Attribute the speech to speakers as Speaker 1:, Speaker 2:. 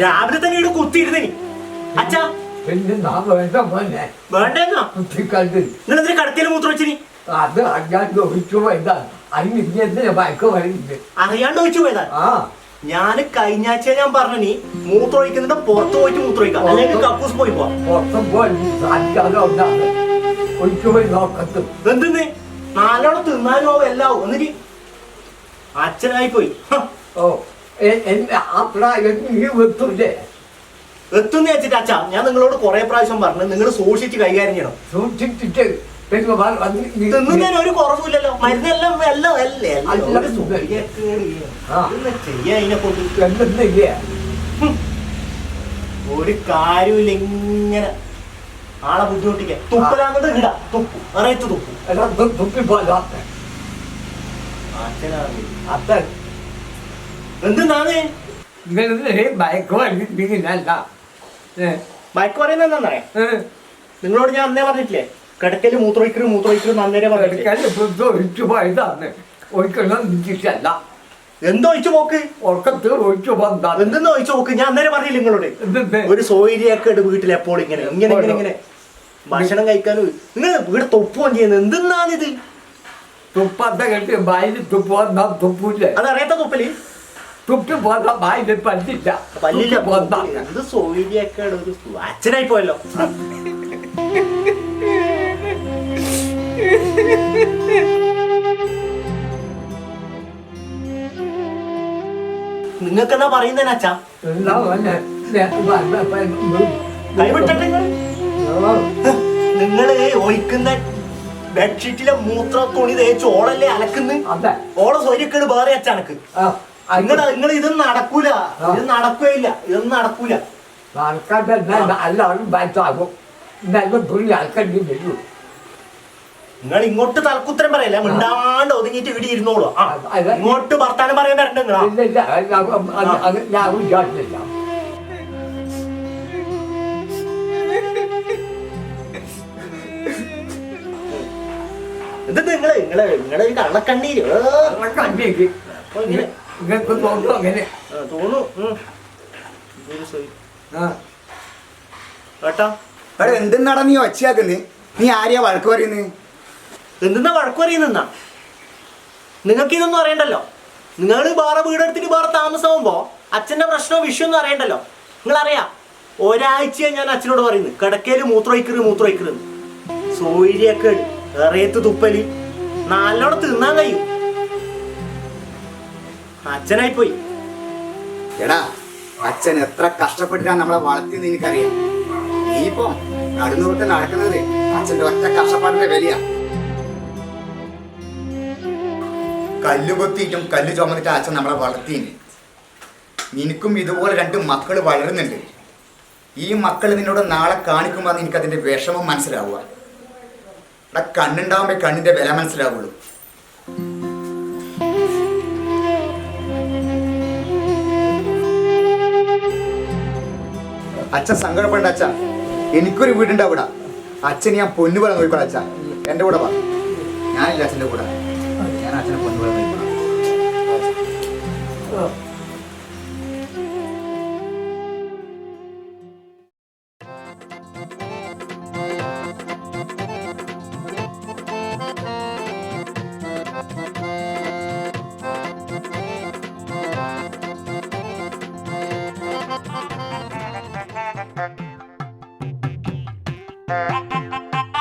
Speaker 1: രാവിലെ തന്നെ ഇവിടെ കുത്തിയിരുന്നേനി അച്ഛാ.
Speaker 2: പിന്നെ നാ വേണ്ട മോനെ.
Speaker 1: വേണ്ടെന്നാ?
Speaker 2: കുട്ടിക്കാലത്ത്
Speaker 1: നിങ്ങൾ എന്തിനാ കടക്കയിൽ മൂത്രം വെച്ചിനി
Speaker 2: അത് അറിയാണ്ട് ഒഴിച്ചു പോയതാ. അതിന് ഇനി എന്തിനാ മയക്കം വരുന്നത്
Speaker 1: അറിയാണ്ട് ഒഴിച്ചു പോയതാ?
Speaker 2: ആ.
Speaker 1: ഞാൻ കഴിഞ്ഞ ആഴ്ച ഞാൻ പറഞ്ഞു നീ മൂത്രം ഒഴിക്കുന്നുണ്ട് പുറത്ത് പോയിട്ട് മൂത്ര ഒഴിക്കാം. അല്ലെങ്കിൽ കക്കൂസ് പോയി പോവാം
Speaker 2: പുറത്തും പോയി സാധിക്കാതെ ഒന്നാണ് ഒഴിച്ചു പോയി നോക്കത്തും.
Speaker 1: എന്തിന്ന്? നാലോളം തിന്നാലോ എല്ലാവും എന്നിട്ട് അച്ഛനായി പോയി
Speaker 2: ഓ. ആ പ്രായം നീ വെത്തൂലേ
Speaker 1: എത്തുന്ന വെച്ചിട്ട് അച്ഛാ ഞാൻ നിങ്ങളോട് കുറെ പ്രാവശ്യം പറഞ്ഞു നിങ്ങൾ സൂക്ഷിച്ച് കൈകാര്യം ചെയ്യണം.
Speaker 2: സൂക്ഷിച്ചിട്ട്
Speaker 1: തിന്നുന്നതിന് ഒരു കുറവില്ലല്ലോ മരുന്നെല്ലാം എല്ലാം അല്ലേ? ചെയ്യാ ഒരു കാര്യമില്ല ഇങ്ങനെ ആളെ ബുദ്ധിമുട്ടിക്കാൻ. തുപ്പലാന്നത് ഇട തുപ്പു. അറിയിച്ചു തുപ്പു.
Speaker 2: എല്ലാം തുപ്പി പോലാത്ത
Speaker 1: അച്ഛനാണ്
Speaker 2: അത്തൻ
Speaker 1: എന്തെന്നാണ്?
Speaker 2: ഇങ്ങനെ മയക്കം
Speaker 1: ബൈക്ക് പറയുന്നത് എന്താണെന്നറിയാം? നിങ്ങളോട് ഞാൻ അന്നേ പറഞ്ഞിട്ടില്ലേ? കിടക്കൽ മൂത്രമൊഴിക്കലും മൂത്രമൊഴിക്കലും അന്നേരെ പറഞ്ഞിട്ടില്ലേ?
Speaker 2: ഒഴിക്കണം നിശ്ചിച്ചല്ല
Speaker 1: എന്തോ ഒഴിച്ചു പോക്ക്?
Speaker 2: ഉറക്കത്തിൽ ഒഴിച്ചു പോന്താണ്
Speaker 1: എന്തെന്നോ ഒഴിച്ചു പോക്ക്? ഞാൻ അന്നേരം പറഞ്ഞില്ല നിങ്ങളോട്? ഒരു സൗകര്യമൊക്കെ ഉണ്ട് വീട്ടിൽ എപ്പോൾ ഇങ്ങനെ ഇങ്ങനെ ഇങ്ങനെ ഇങ്ങനെ. ഭക്ഷണം കഴിക്കാനും നിങ്ങൾ വീട് തൊപ്പുകയും ചെയ്യുന്നത് എന്തെന്നാണിത്?
Speaker 2: തുപ്പാത്ത കെട്ടി വായിൽ തുപ്പ് വന്നാൽ തുപ്പില്ല?
Speaker 1: അതറിയാത്ത തുപ്പൽ?
Speaker 2: തുപ്പി പോന്ന വായിൽ
Speaker 1: പല്ലില്ല.
Speaker 2: പല്ലില്ല.
Speaker 1: എന്ത് സൗകര്യമൊക്കെ ഒരു അച്ഛനായി പോയല്ലോ. നിങ്ങൾക്ക് എന്താ പറയുന്നതിന് അച്ഛാ കൈവിട്ടെ നിങ്ങൾ? ഒഴിക്കുന്ന ബെഡ്ഷീറ്റിലെ മൂത്ര തുണി തേച്ച് ഓളല്ലേ അലക്കുന്നു? ഓളെ സ്വരിക്കണ് വേറെ അച്ഛനക്ക്
Speaker 2: ആ
Speaker 1: നിങ്ങൾ ഇതൊന്നും നടക്കൂല. ഇത് നടക്കുകയില്ല. ഇതൊന്നും നടക്കൂല.
Speaker 2: ആൾക്കാരുടെ എല്ലാവരും ബാറ്റാകും നല്ല തുണി ആൾക്കാരുടെ വരൂ.
Speaker 1: നിങ്ങൾ ഇങ്ങോട്ട് തലക്കുത്തരം പറയല്ല? മിണ്ടാണ്ട് ഒതുങ്ങിയിട്ട് ഇവിടെ ഇരുന്നോളൂ. ആ ഇങ്ങോട്ട് വർത്താനം പറയാൻ വരണ്ട നിങ്ങളാ.
Speaker 2: ഞാൻ വിചാരിച്ചില്ല
Speaker 1: ഇത് നിങ്ങൾ നിങ്ങൾ നിങ്ങളെ കള്ളക്കണ്ണീര്. ഏ,
Speaker 2: നിങ്ങൾക്ക് തോന്നുന്നു അങ്ങനെ
Speaker 1: തോന്നു കേട്ടാ
Speaker 3: എടാ എന്തെന്നാടാ നീ ഒച്ചയാക്കുന്നത് നീ ആരെയാ വഴക്ക് പറയുന്നത്
Speaker 1: എന്തെന്നാ വഴക്ക് പറയുന്ന നിങ്ങൾക്ക് ഇതൊന്നും അറിയണ്ടല്ലോ. നിങ്ങൾ വേറെ വീടെടുത്തിട്ട് വേറെ താമസമാകുമ്പോ അച്ഛന്റെ പ്രശ്നവും വിഷയമൊന്നും അറിയണ്ടല്ലോ. നിങ്ങൾ അറിയാം ഒരാഴ്ച ഞാൻ അച്ഛനോട് പറയുന്നു. കിടക്കയിൽ മൂത്രമൊഴിക്കരുത് മൂത്രമൊഴിക്കരുത് സോയിരിയൊക്കെ എറിയത്ത് തുപ്പലി. നല്ലോണം തിന്നാൻ കഴിയും. അച്ഛനായി പോയി
Speaker 3: എടാ അച്ഛൻ എത്ര കഷ്ടപ്പെട്ടിട്ടാണ് നമ്മളെ വളർത്തിയത് എനിക്കറിയാം. നീ ഇപ്പം നടുന്നൂർത്ത് നടക്കുന്നത് അച്ഛന്റെ ഒറ്റ കഷ്ടപ്പാടിന്റെ വിലയാ. കല്ല് കൊത്തിയിട്ടും കല്ല് ചുമന്നിട്ട് അച്ഛൻ നമ്മളെ വളർത്തിയിന്. നിനക്കും ഇതുപോലെ രണ്ട് മക്കൾ വളരുന്നുണ്ട്. ഈ മക്കൾ നിന്നോട് നാളെ കാണിക്കുമ്പോൾ നിനക്ക് അതിന്റെ വിഷമം മനസ്സിലാവുക. എടാ കണ്ണുണ്ടാവുമ്പോ കണ്ണിന്റെ വില മനസ്സിലാവുള്ളൂ. അച്ഛൻ സങ്കടപ്പെടേണ്ട അച്ഛ. എനിക്കൊരു വീടുണ്ട് അവിടെ. അച്ഛൻ ഞാൻ പൊന്നുപോലെ നോക്കിക്കോളാം അച്ഛ. എന്റെ കൂടെ വാ. ഞാനില്ല അച്ഛന്റെ കൂടെ. ഞാൻ അച്ഛനെ പൊന്നുപോലെ നോക്കി Thank
Speaker 2: you.